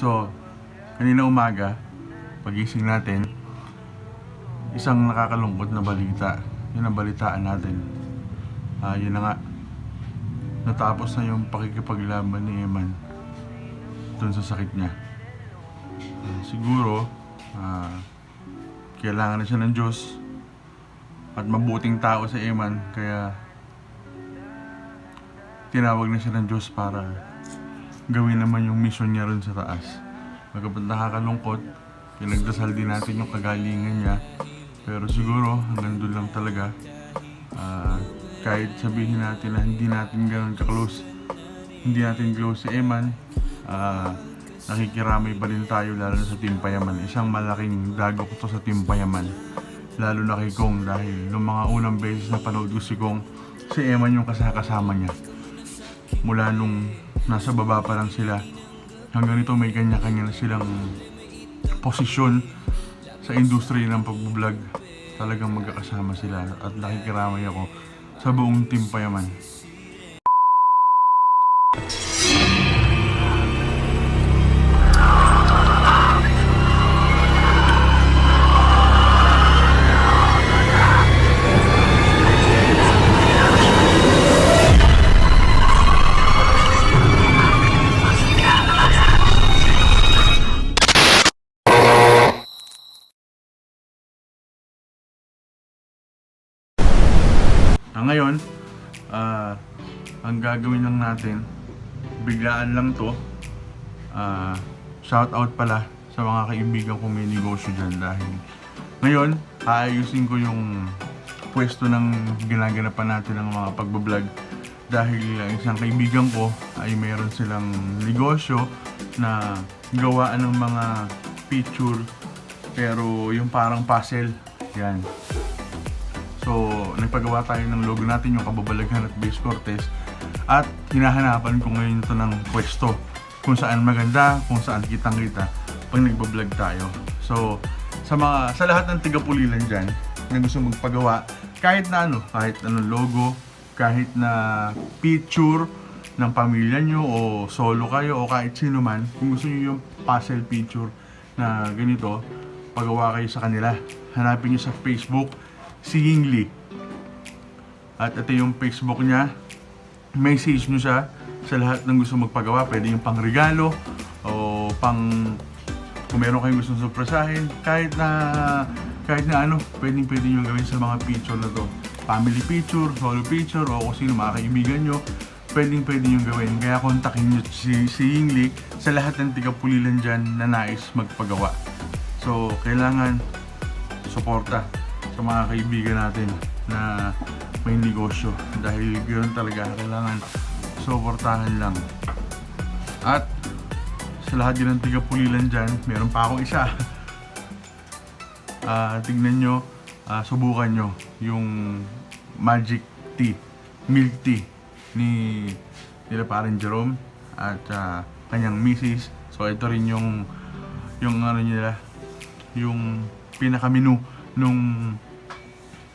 So, kanina umaga, pagising natin, isang nakakalungkot na balita. Yun ang balitaan natin. Ah, yun na nga. Natapos na yung pakikipaglaban ni Eman dun sa sakit niya. Ah, siguro, ah, kailangan na siya ng Diyos at mabuting tao si Eman kaya tinawag na siya ng Diyos para gawin naman yung mission niya rin sa taas. Magkapat nakakalungkot, pinagdasal din natin yung kagalingan niya. Pero siguro hanggang doon lang talaga. Ah, kahit sabihin natin na hindi natin ganun ka-close, hindi natin close si Eman, ah, nakikiramay pa rin tayo lalo sa Team Payaman. Isang malaking dagok to sa Team Payaman. Lalo na kay Kong dahil nung mga unang beses na panood ko si Kong, si Eman yung kasakasama niya mula nung nasa baba pa lang sila. Hanggang nito may kanya-kanya na silang posisyon sa industriya ng pagbablog. Talagang magkakasama sila at nakikiramay ako sa buong team payaman Ah, ngayon, ah, ang gagawin lang natin, biglaan lang to. Ah, shout out pala sa mga kaibigan kong may negosyo dyan dahil ngayon, aayusin ko yung pwesto ng ginaganapan natin ng mga pagbablog. Dahil ang isang kaibigan ko ay meron silang negosyo na gawaan ng mga picture pero yung parang puzzle. Yan So, nagpagawa tayo ng logo natin, yung kababalaghan at base Cortez. At hinahanapan ko ngayon ito ng pwesto. Kung saan maganda, kung saan kitang-kita pag nagbablog tayo. So, sa mga sa lahat ng tigapulilan dyan na gusto magpagawa, kahit na ano, kahit anong logo, kahit na picture ng pamilya nyo o solo kayo o kahit sino man, kung gusto nyo yung puzzle picture na ganito, pagawa kayo sa kanila. Hanapin nyo sa Facebook, si Yingli. At ito yung Facebook niya. Message nyo siya sa lahat ng gusto magpagawa. Pwede yung pang regalo o pang kung meron kayong gusto surpresahin. Kahit na kahit na ano, pwedeng pwede nyo gawin sa mga picture na to. Family picture, solo picture, o kung sino mga kaibigan nyo. Pwedeng pwede nyo gawin. Kaya kontakin nyo si, si Yingli sa lahat ng tigapulilan dyan na nais magpagawa. So, kailangan suporta sa mga kaibigan natin na may negosyo. Dahil ganoon talaga kailangan suportahan lang. At sa lahat din ng tigapulilan dyan meron pa akong isa. Ah, tignan nyo ah, subukan nyo yung magic tea milk tea ni nila parang Jerome at ah, kanyang misis so ito rin yung yung ano nila yung pinaka menu nung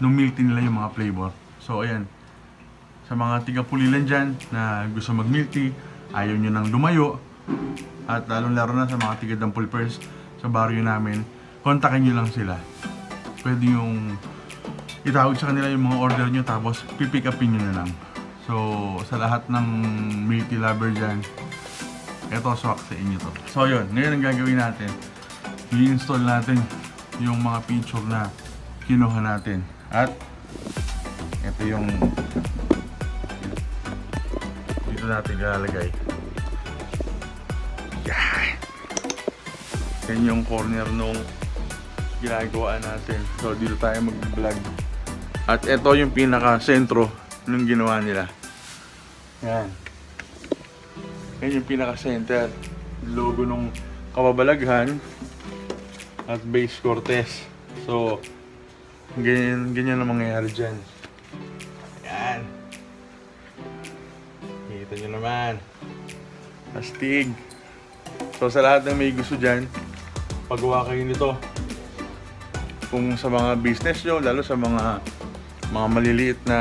tea nila yung mga flavor. So ayan. Sa mga tigapulilan dyan na gusto mag milk tea, ayaw nyo nang lumayo at lalong laro na sa mga tiga dampulpers sa barrio namin, kontakin nyo lang sila. Pwede yung itawag sa kanila yung mga order nyo tapos pipick upin nyo na lang. So sa lahat ng milk tea lover dyan, eto swak sa inyo to. So yun, ngayon ang gagawin natin, i-install natin yung mga picture na kinuha natin. At ito yung dito natin ilalagay. Yan. Yan yung corner nung ginagawa natin. So dito tayo mag-vlog. At ito yung pinaka-sentro nung ginawa nila. Yan. Yan yung pinaka-center. Logo nung kababalaghan at base Cortez. So, ganyan, ganyan ang mangyayari dyan. Ayan. Kita nyo naman. Astig. So, sa lahat ng may gusto dyan, pagawa kayo nito. Kung sa mga business nyo, lalo sa mga mga maliliit na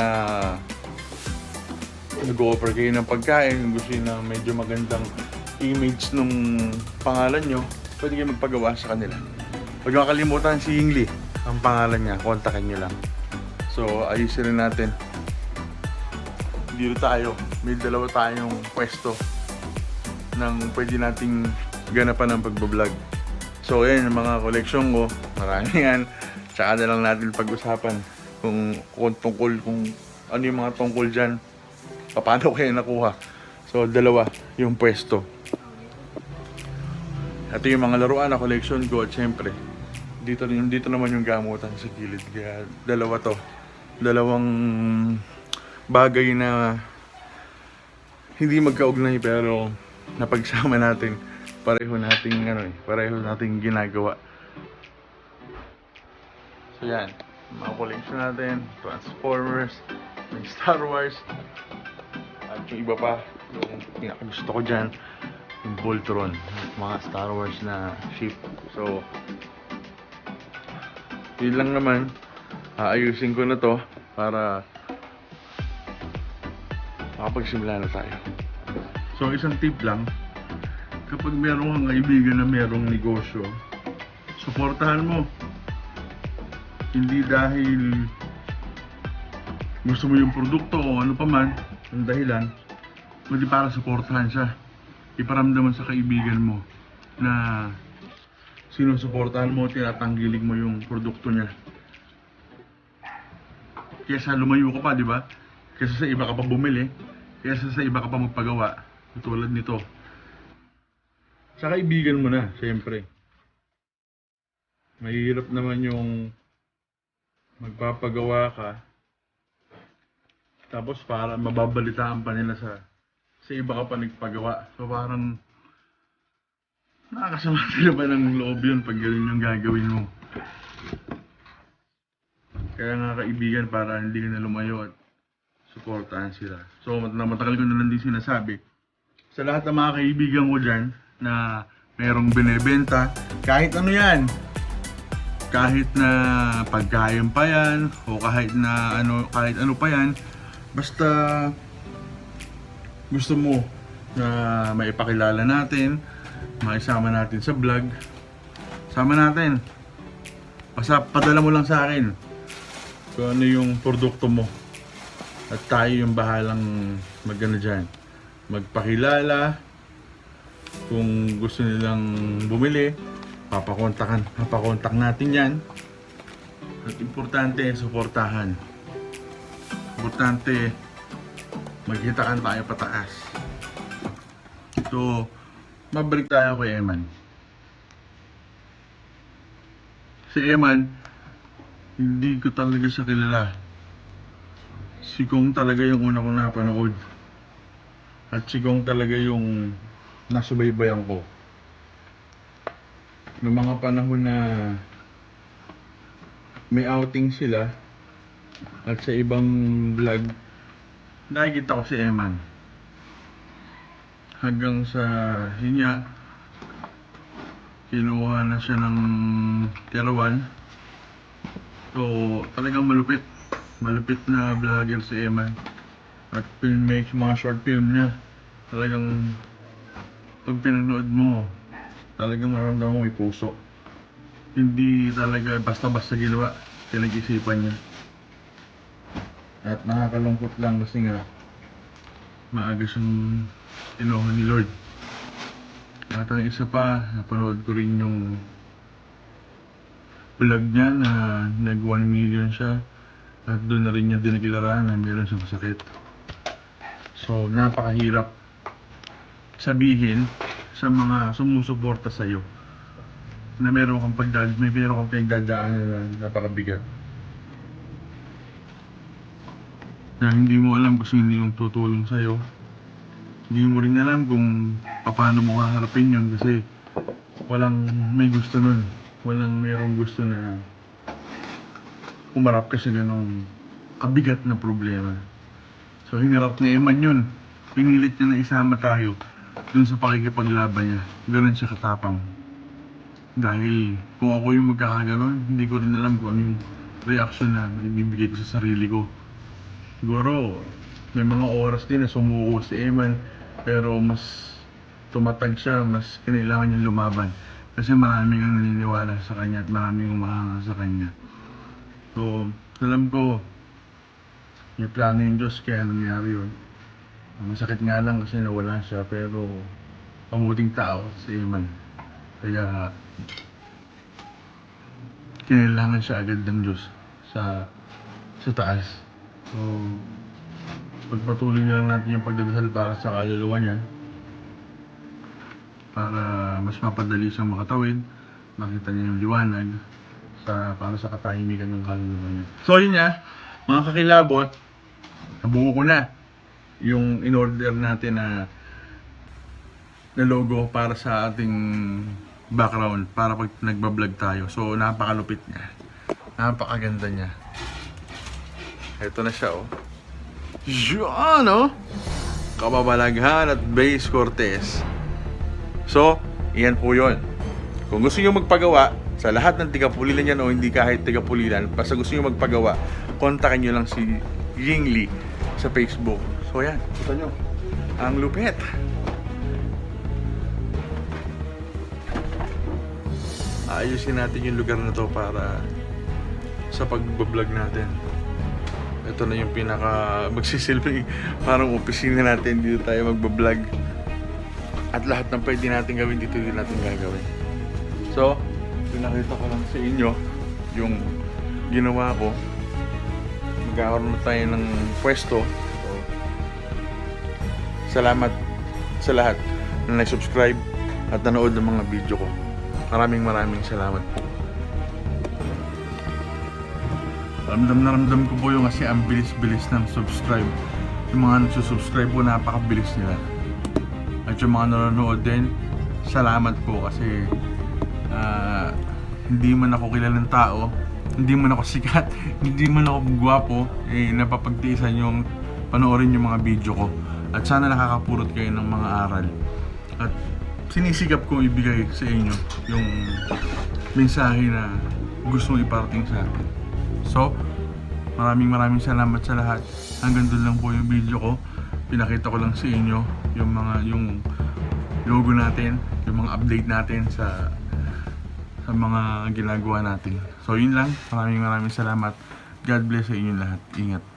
nag-offer kayo ng pagkain, gusto nyo na medyo magandang image nung pangalan nyo, pwede kayo magpagawa sa kanila. Huwag nyo kakalimutan si Yingli, ang pangalan niya, kontakin nyo lang. So, ayusin rin natin. Dito tayo, may dalawa tayong pwesto ng pwede nating ganapan ng pagbablog. So, yan yung mga koleksyon ko. Marami yan. Tsaka na lang natin pag-usapan kung, kung tungkol, kung ano yung mga tungkol dyan. Paano kayo nakuha. So, dalawa yung pwesto. Ito yung mga laruan na collection ko at syempre, dito, dito naman yung gamutan sa gilid. Kaya dalawa to. Dalawang bagay na hindi magkaugnay pero napagsama natin pareho nating ano eh, pareho nating ginagawa. So yan, mga collection natin, Transformers, may Star Wars, at yung iba pa, yung pinakagusto ko dyan, yung Voltron, mga Star Wars na ship. So, yun lang naman, aayusin ko na to para makapagsimula na tayo. So, isang tip lang, kapag meron kang kaibigan na merong negosyo, suportahan mo. Hindi dahil gusto mo yung produkto o ano pa man, ang dahilan, kundi para suportahan siya. Iparamdaman sa kaibigan mo na sinusuportahan mo, tinatanggilig mo yung produkto niya. Kesa lumayo ka pa, di ba? Kesa sa iba ka pa bumili, kesa sa iba ka pa magpagawa. Tulad nito. Sa kaibigan mo na, siyempre. Mahirap naman yung magpapagawa ka tapos para mababalitaan pa nila sa sa iba ka pa nagpagawa. So parang nakakasama sila ba ng loob yun pag ganun yung gagawin mo. Kaya nga kaibigan para hindi na lumayo at suportahan sila. So mat- na matagal ko na lang din sinasabi sa lahat ng mga kaibigan ko dyan na merong binebenta, kahit ano yan, kahit na pagkain pa yan, o kahit na ano, kahit ano pa yan, basta gusto mo na maipakilala natin, maisama natin sa vlog, sama natin. Basta padala mo lang sa akin kung ano yung produkto mo. At tayo yung bahalang magano dyan. Magpakilala. Kung gusto nilang bumili, papakontakan, papakontak natin yan. At importante, suportahan. Importante, magkitakan tayo pataas. So, mabalik tayo kay Eman. Si Eman, hindi ko talaga siya kilala. Si Kong talaga yung una kong napanood. At si Kong talaga yung nasubaybayan ko. Noong mga panahon na may outing sila at sa ibang vlog, nakikita ko si Eman. Hanggang sa, nga, kinuha na siya ng Terawan. So, talagang malupit. Malupit na vlogger si Eman. At filmmakes mga short film niya. Talagang, pag pinanood mo, talagang maramdaman mo may puso. Hindi talaga basta-basta ginawa. Pinag-isipan niya. At nakakalungkot lang kasi nga, maaga siyang inuha ni Lord. At ang isa pa, napanood ko rin yung vlog niya na nag 1 million siya. At doon na rin niya dinikilaran na meron siyang sakit. So, napakahirap sabihin sa mga sumusuporta sa'yo na meron kang pagdad, may meron kang pinagdadaan na napakabigat. Na hindi mo alam kung sino yung tutulong sa'yo. Hindi mo rin alam kung paano mo haharapin yun kasi walang may gusto nun. Walang merong gusto na umarap ka sa ganong kabigat na problema. So hinarap ni Eman yun. Pinilit niya na isama tayo dun sa pakikipaglaban niya. Ganun siya katapang. Dahil kung ako yung magkakaganon, hindi ko rin alam kung ano yung reaction na ibibigay ko sa sarili ko. Siguro, may mga oras din na sumuko si Eman, pero mas tumatag siya, mas kailangan niya lumaban. Kasi maraming ang naniniwala sa kanya at maraming umahanga sa kanya. So, alam ko, may plano yung Diyos kaya nangyari yun. Masakit nga lang kasi nawala siya pero pamuting tao si Iman. Kaya kinailangan siya agad ng Diyos sa sa taas. So, pagpatuloy na lang natin yung pagdadasal para sa kaluluwa niya para mas mapadali siyang makatawid makita niya yung liwanag sa para sa katahimikan ng kaluluwa niya. So yun nga, mga kakilabot, nabuo ko na yung in-order natin na na logo para sa ating background para pag nagbablog tayo. So napakalupit niya. Napakaganda niya. Ito na siya oh. Yan oh. Kababalaghan at Base Cortez. So, iyan po yun. Kung gusto nyo magpagawa, sa lahat ng tigapulilan yan o hindi kahit tigapulilan, basta gusto nyo magpagawa, kontakin nyo lang si Yingli sa Facebook. So yan, kita nyo. Ang lupit. Ayusin natin yung lugar na to para sa pagbablog natin. Ito na yung pinaka magsisilbing parang opisina natin dito tayo magbablog. At lahat ng pwede natin gawin dito din natin gagawin. So, pinakita ko lang sa inyo yung ginawa ko. Magkakaroon na tayo ng pwesto. So, salamat sa lahat na nag-subscribe at nanood ng mga video ko. Maraming maraming salamat po. Ramdam na ramdam ko po yung kasi ang bilis-bilis ng subscribe. Yung mga nagsusubscribe po, napakabilis nila. At yung mga nanonood din, salamat po kasi ah, hindi man ako kilalang tao, hindi man ako sikat, hindi man ako gwapo, eh, napapagtiisan yung panoorin yung mga video ko. At sana nakakapurot kayo ng mga aral. At sinisikap kong ibigay sa inyo yung mensahe na gusto mong iparating sa akin. So, maraming maraming salamat sa lahat. Hanggang doon lang po yung video ko. Pinakita ko lang sa inyo yung mga yung logo natin, yung mga update natin sa sa mga ginagawa natin. So, yun lang. Maraming maraming salamat. God bless sa inyo lahat. Ingat.